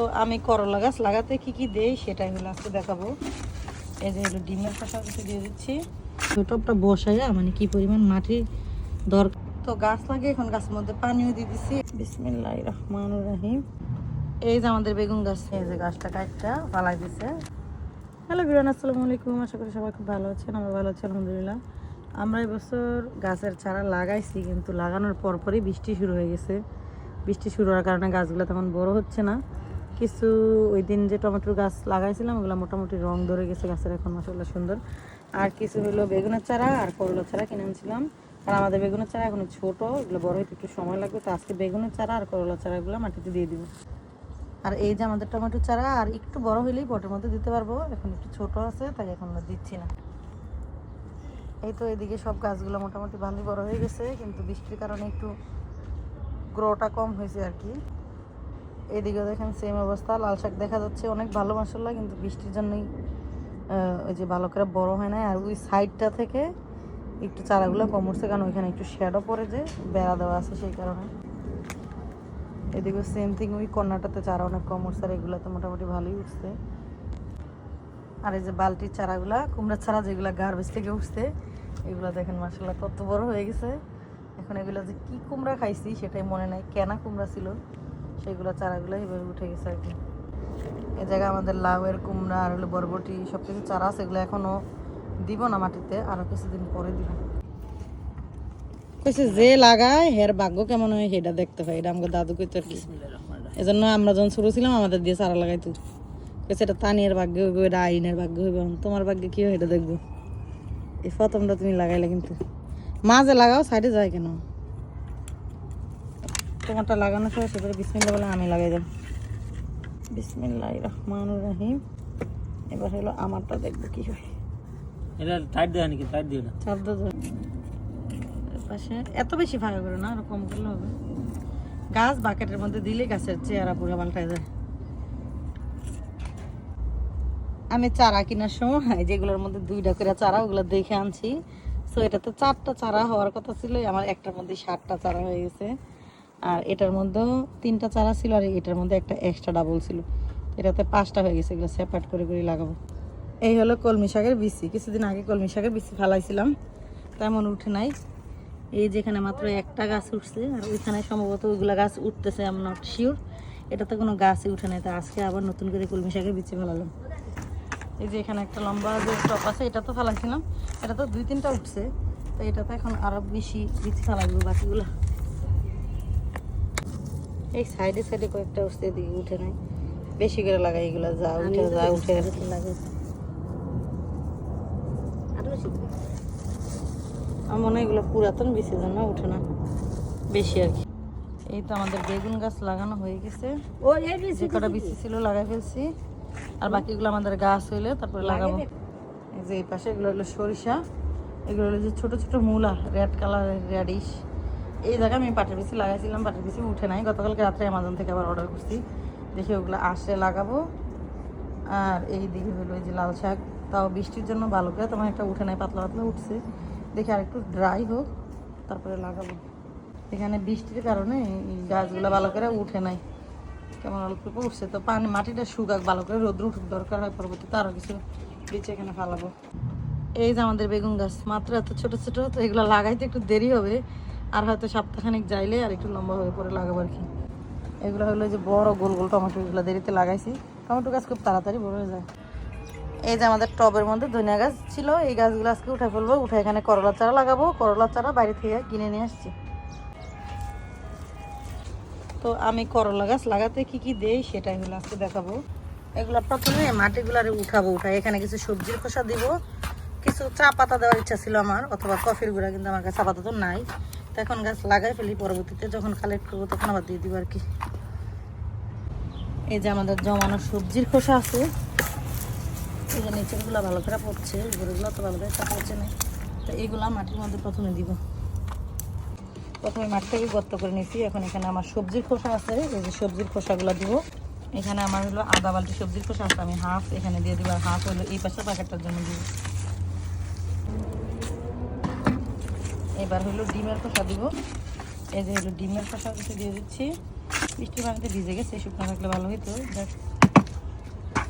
তো আমি করলা গাছ লাগাতে কি কি দেই সেটাই হলো আজকে দেখাবো। এই যে হলো ডিমের খোসা কিছু দিয়ে দিচ্ছি। টপটা বসাইয়া মানে কি পরিমাণ মাটি দরকার। তো গাছ লাগে এখন গাছের মধ্যে পানিও দিয়ে দিচ্ছি বিসমিল্লাহ রহমান রাহিম। এই যে আমাদের বেগুন গাছ, এই যে গাছটা কাটটা পালাই দিছে। হ্যালো বিরান আসসালামু আলাইকুম। আশা করি সবাই খুব ভালো আছেন আমরা ভালো আছি, আলহামদুলিল্লাহ। আমরা এবছর গাছের চারা লাগাইছি, কিন্তু লাগানোর পরপরই বৃষ্টি শুরু হয়ে গেছে। বৃষ্টি শুরু হওয়ার কারণে গাছগুলো তেমন বড় হচ্ছে না। কিছু ওই দিন যে টমেটোর গাছ লাগাইছিলাম, ওগুলো মোটামুটি রং ধরে গেছে, গাছের এখন মাসাল্লাহ সুন্দর। আর কিছু হলো বেগুনের চারা আর করলার চারা কিনে আনছিলাম। আর আমাদের বেগুনের চারা এখন ছোট, এগুলো বড় হইতে একটু সময় লাগবে, তো আজকে বেগুনের চারা আর করলার চারাগুলো মাটিতে দিয়ে দিব। আর এই যে আমাদের টমেটো চারা, আর একটু বড় হইলেই পটের মধ্যে দিতে পারব, এখন একটু ছোট আছে, তাই এখন দিচ্ছি না। এই তো এদিকে সব গাছগুলো মোটামুটি ভালোই বড় হয়ে গেছে, কিন্তু বৃষ্টির কারণে একটু গ্রোটা কম হয়েছে আর কি। এদিকে দেখেন সেম অবস্থা। লাল শাক দেখা যাচ্ছে অনেক ভালো মশলা কিন্তু বৃষ্টির জন্যই ওই যে ভালো করে বড় হয় না আর ওই সাইডটা থেকে একটু চারাগুলো কম কারণ ওইখানে একটু শ্যাডো পড়ে যে, বেড়া দেওয়া আছে সেই কারণে। এদিকে সেম থিং ওই কর্নারটাতে চারা অনেক কম আর এগুলোতে মোটামুটি ভালোই উঠছে। আর এই যে বালতির চারাগুলা, কুমড়ার চারা যেগুলা গার্বেজ থেকে উঠছে, এগুলো দেখেন মাসাল্লাহ কত বড় হয়ে গেছে। এখন এগুলো যে কি কুমড়া খাইছি সেটাই মনে নাই, কেনা কুমড়া ছিল। সেগুলো চারাগুলো এভাবে উঠে গেছে আর কি। এ জায়গায় আমাদের লাউয়ের কুমড়া আর হলো বরবটি সব কিছু চারা আছে, এগুলো এখনও দিব না মাটিতে, আরও কিছুদিন পরে দিব। কইছে, যে লাগায়, হের ভাগ্য কেমন হয় সেটা দেখতে হয়। এটা আমাকে দাদু কইতো আর কি। এজন্য আমরা যখন শুরু ছিলাম, আমাদের দিয়ে চারা লাগাইতো। কইছে, এটা তানিয়ার ভাগ্য হইব, এটা আইনের ভাগ্য হইব তোমার ভাগ্যে কি হয় এটা দেখব। এই প্রথমটা তুমি লাগাইলে কিন্তু। মাঝে লাগাও, সাইডে যায় কেন? তোমারটা লাগানো সময় সেটা বিসমিল্লা বলে আমি লাগাই যাব বিসমিল্লাহ রহমান রাহিম এবার হলো আমারটা দেখব কি হয় এটা টাইট দেয় নাকি? টাইট দিও। না ডজন পাশে এত বেশি ফাঁকা করে না আরও কম করলে হবে। গাছ বাকেটের মধ্যে দিলে গাছের চেহারা পুরো পাল্টায় যায়। আমি চারা কেনার সময় যেগুলোর মধ্যে দুইটা করে চারা ওগুলো দেখে আনছি। সো এটাতে চারটা চারা হওয়ার কথা ছিল আমার একটার মধ্যে ষাটটা চারা হয়ে গেছে। আর এটার মধ্যেও তিনটা চারা ছিল আর এটার মধ্যে একটা এক্সট্রা ডাবল ছিল। এটাতে পাঁচটা হয়ে গেছে, এগুলো সেপারেট করে করে লাগাবো। এই হলো কলমি শাকের বিচি। কিছুদিন আগে কলমি শাকের বিচি ফালাইছিলাম, তেমন উঠে নাই। এই যেখানে মাত্র একটা গাছ উঠছে, আর ওইখানে সম্ভবত ওইগুলা গাছ উঠতেছে আমি নট শিওর এটাতে কোনো গাছই উঠে নাই, তা আজকে আবার নতুন করে কলমি শাকের বিচি ফেলালাম। এই যে এখানে একটা লম্বা যে টপ আছে, এটা তো ফেলাইছিলাম। এটা তো দুই তিনটা উঠছে, তো এটাতে এখন আরও বেশি বিচি ফেলাইবো বাকিগুলো। এই সাইডে সাইডে কয়েকটা উঠছে এদিকে উঠে নাই। বেশি করে লাগাই এগুলো যা উঠে যা উঠে লাগাই। আমার মনে হয় এগুলো পুরাতন বেশি জন্য উঠে না। বেশি আর কি। এই তো আমাদের বেগুন গাছ লাগানো হয়ে গেছে। ও এই যে কটা বিচি ছিল লাগাই ফেলছি। আর বাকিগুলো আমাদের গাছ হইলে তারপরে লাগাবো। এই যে এই পাশে এগুলো হলো সরিষা। এগুলো হলো যে ছোট ছোট মূলা রেড কালার রেডিশ এই জায়গায় আমি পাটের বিচি লাগাইছিলাম পাটের বিচি উঠে নাই। গতকালকে রাত্রে অ্যামাজন থেকে আবার অর্ডার করছি। দেখি ওগুলো আসলে লাগাবো। আর এই দিকে হলো এই যে লাল শাক। তাও বৃষ্টির জন্য ভালো করে তোমার একটা উঠে নাই, পাতলা পাতলা উঠছে। দেখি আর একটু ড্রাই হোক, তারপরে লাগাবো। এখানে বৃষ্টির কারণে গাছগুলো ভালো করে উঠে নাই। কেমন অল্প উঠছে। তো পানি মাটিটা শুকাক, ভালো করে রোদ্র উঠুক, দরকার হয় পরবর্তীতে আরও কিছু বীজ এখানে ফালাবো। এই যে আমাদের বেগুন গাছ, মাত্র এত ছোট ছোট, তো এগুলো লাগাইতে একটু দেরি হবে। আর হয়তো সপ্তাহখানিক যাইলে আর একটু লম্বা হয়ে পরে লাগাবো আর কি। এগুলো হলো যে বড় গোল গোল টমেটো এগুলো দেরিতে লাগাইছি। টমেটো গাছ খুব তাড়াতাড়ি বড় হয়ে যায়। এই যে আমাদের টবের মধ্যে ধনিয়া গাছ ছিল, এই গাছগুলো আজকে উঠে ফেলব, উঠে এখানে করলা চারা লাগাবো, করলা চারা বাইরে থেকে কিনে নিয়ে আসছি। তো আমি করলা গাছ লাগাতে কি কি দেই সেটাই হলো আজকে দেখাবো। এগুলো প্রথমে আর উঠাবো, উঠাই এখানে কিছু সবজির খোসা দিব। কিছু চা পাতা দেওয়ার ইচ্ছা ছিল আমার, অথবা কফির গুঁড়া কিন্তু আমার কাছে চা পাতা তো নাই। এখন গাছ লাগাই ফেলি, পরবর্তীতে যখন কালেক্ট করব তখন আবার দিয়ে দিব আর কি। এই যে আমাদের জমানো সবজির খোসা আছে, এই যে নিচেরগুলো ভালো করে পড়ছে উপরেগুলো তো ভালো করে পড়ছে না। তো এইগুলা মাটির মধ্যে প্রথমে দিব। প্রথমে মাঠটাকে গর্ত করে নিয়েছি, এখন এখানে আমার সবজির খোসা আছে, এই যে সবজির খোসাগুলো দিব। এখানে আমার হলো আদা বালতি সবজির খোসা আছে, আমি হাফ এখানে দিয়ে দিব আর হাফ হলো এই পাশের প্যাকেটটার জন্য দিব। এবার হলো ডিমের খোসা দিব। এই যে হলো ডিমের খোসা কিছু দিয়ে দিচ্ছি। বৃষ্টির পানিতে ভিজে গেছে শুকনো থাকলে ভালো দেখ,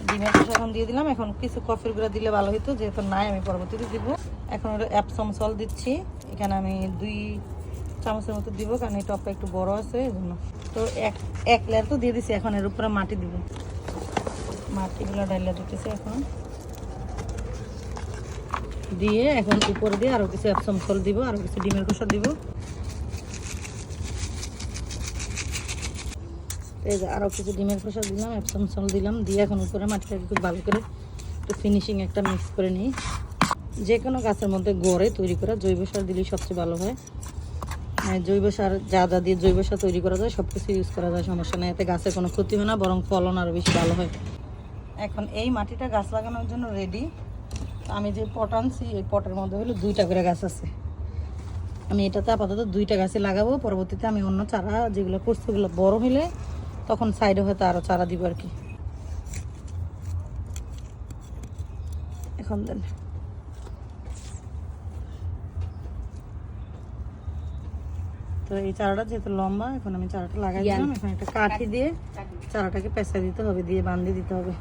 ডিমের খোসা এখন দিয়ে দিলাম। এখন কিছু কফির গুঁড়া দিলে ভালো হতো যেহেতু নাই, আমি পরবর্তীতে দিব। এখন হলো অ্যাপসম সল দিচ্ছি। এখানে আমি দুই চামচের মতো দিব, কারণ এই টপটা একটু বড় আছে, এই জন্য। তো এক এক লেয়ার তো দিয়ে দিছি, এখন এর উপরে মাটি দিব। মাটিগুলো ডাইলা দিতেছি এখন। দিয়ে এখন উপরে দিয়ে আরও কিছু অ্যাপসম সল দিব, আরও কিছু ডিমের খোসা দিব। এই যে আরও কিছু ডিমের খোসা দিলাম অ্যাপসম সল দিলাম, দিয়ে এখন উপরে মাটিটা খুব ভালো করে একটু ফিনিশিং একটা মিক্স করে নিই। যে কোনো গাছের মধ্যে গড়ে তৈরি করা জৈব সার দিলেই সবচেয়ে ভালো হয়। মানে জৈব সার যা যা দিয়ে জৈব সার তৈরি করা যায় সব কিছু ইউজ করা যায়, সমস্যা নেই। এতে গাছের কোনো ক্ষতি হয় না, বরং ফলন আরও বেশি ভালো হয়। এখন এই মাটিটা গাছ লাগানোর জন্য রেডি আমি যে পট আনছি এই পটের মধ্যে হলো দুইটা করে গাছ আছে। আমি এটাতে আপাতত দুইটা গাছে লাগাবো পরবর্তীতে আমি অন্য চারা যেগুলো করছি ওগুলো বড় হলে তখন সাইডে হয়তো আরও চারা দিব আর কি। এখন দেন। তো এই চারাটা যেহেতু লম্বা এখন আমি চারাটা লাগাই দিলাম এখন একটা কাঠি দিয়ে চারাটাকে পেঁচা দিতে হবে দিয়ে বান্ধি দিতে হবে।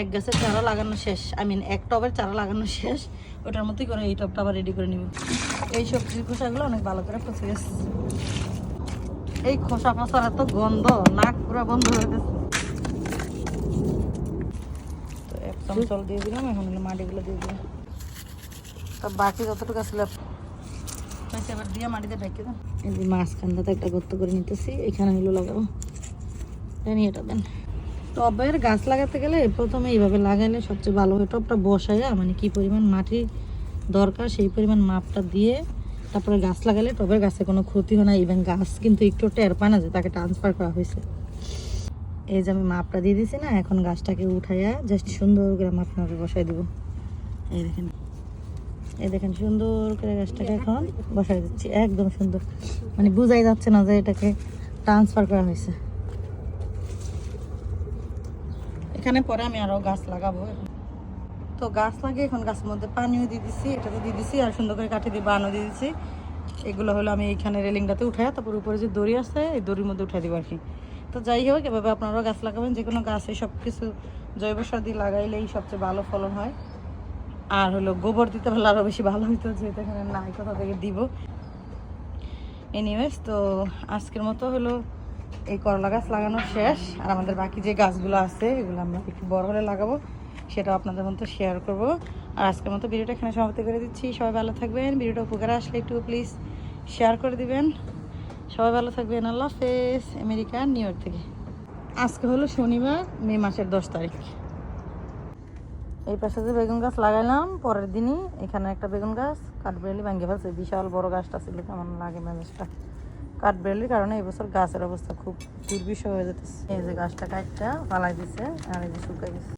এক গাছের চারা লাগানো শেষ। আই মিন এক টবের চারা লাগানো শেষ। ওটার মধ্যেই করে এই টবটা আবার রেডি করে নিব। এই সবজির খোসাগুলো অনেক ভালো করে পচে গেছে। এই খোসা পচার এত গন্ধ, নাক পুরো বন্ধ হয়ে গেছে। তো এক দিয়ে দিলাম, এখন মাটিগুলো দিয়ে দিলাম। তো বাকি যতটুকু আসলে এবার দিয়ে মাটিতে ঢেকে দেন। এই যে মাঝখানটাতে একটা গর্ত করে নিতেছি, এখানে হলো লাগাবো। এটা দেন। টবের গাছ লাগাতে গেলে প্রথমে এইভাবে লাগাইলে সবচেয়ে ভালো হয় টবটা বসাইয়া মানে কি পরিমাণ মাটি দরকার সেই পরিমাণ মাপটা দিয়ে তারপরে গাছ লাগালে টবের গাছে কোনো ক্ষতি হয় না ইভেন গাছ কিন্তু একটু টের পায় না তাকে ট্রান্সফার করা হয়েছে। এই যে আমি মাপটা দিয়ে দিছি না, এখন গাছটাকে উঠাইয়া জাস্ট সুন্দর করে মাপনাকে বসাই দিব। এই দেখেন এই দেখেন সুন্দর করে গাছটাকে এখন বসাই দিচ্ছি, একদম সুন্দর। মানে বোঝাই যাচ্ছে না যে এটাকে ট্রান্সফার করা হয়েছে। এখানে পরে আমি আরও গাছ লাগাবো। তো গাছ লাগিয়ে এখন গাছের মধ্যে পানিও দিয়ে দিছি, এটাতে দিয়ে দিছি, আর সুন্দর করে কাঠি দিয়ে বানও দিয়ে দিছি। এগুলো হলো আমি এইখানে রেলিংটাতে উঠাই তারপর উপরে যে দড়ি আছে, এই দড়ির মধ্যে উঠাই দিব আর কি। তো যাই হোক, এভাবে আপনারাও গাছ লাগাবেন যে কোনো গাছে সব কিছু জৈব সার দিয়ে লাগাইলেই সবচেয়ে ভালো ফলন হয়। আর হলো গোবর দিতে পারলে আরও বেশি ভালো হইতো, যেহেতু এখানে নাই, কোথা থেকে দিব? এনিওয়েজ তো আজকের মতো হলো এই করলা গাছ লাগানো শেষ, আর আমাদের বাকি যে গাছগুলো আছে, এগুলো আমরা একটু বড় হলে লাগাবো সেটা আপনাদের মতো শেয়ার করব। আর আজকের মতো ভিডিওটা এখানে সমাপ্তি করে দিচ্ছি। সবাই ভালো থাকবেন, ভিডিওটা উপকারে আসলে একটু প্লিজ শেয়ার করে দিবেন। সবাই ভালো থাকবেন, আল্লাহ হাফেজ। আমেরিকা, নিউ ইয়র্ক থেকে। আজকে হলো শনিবার, মে মাসের দশ তারিখ। এই পাশে যে বেগুন গাছ লাগাইলাম, পরের দিনই এখানে একটা বেগুন গাছ কাঠবেলি ভাঙ্গে ফেলছে। বিশাল বড় গাছটা ছিল, কেমন লাগে ম্যানেজটা কাঠবেলির কারণে এবছর গাছের অবস্থা খুব দুর্বিষ হয়ে যেতেছে এই যে গাছটা কাটটা পালাই দিছে, আর এই যে শুকাই গেছে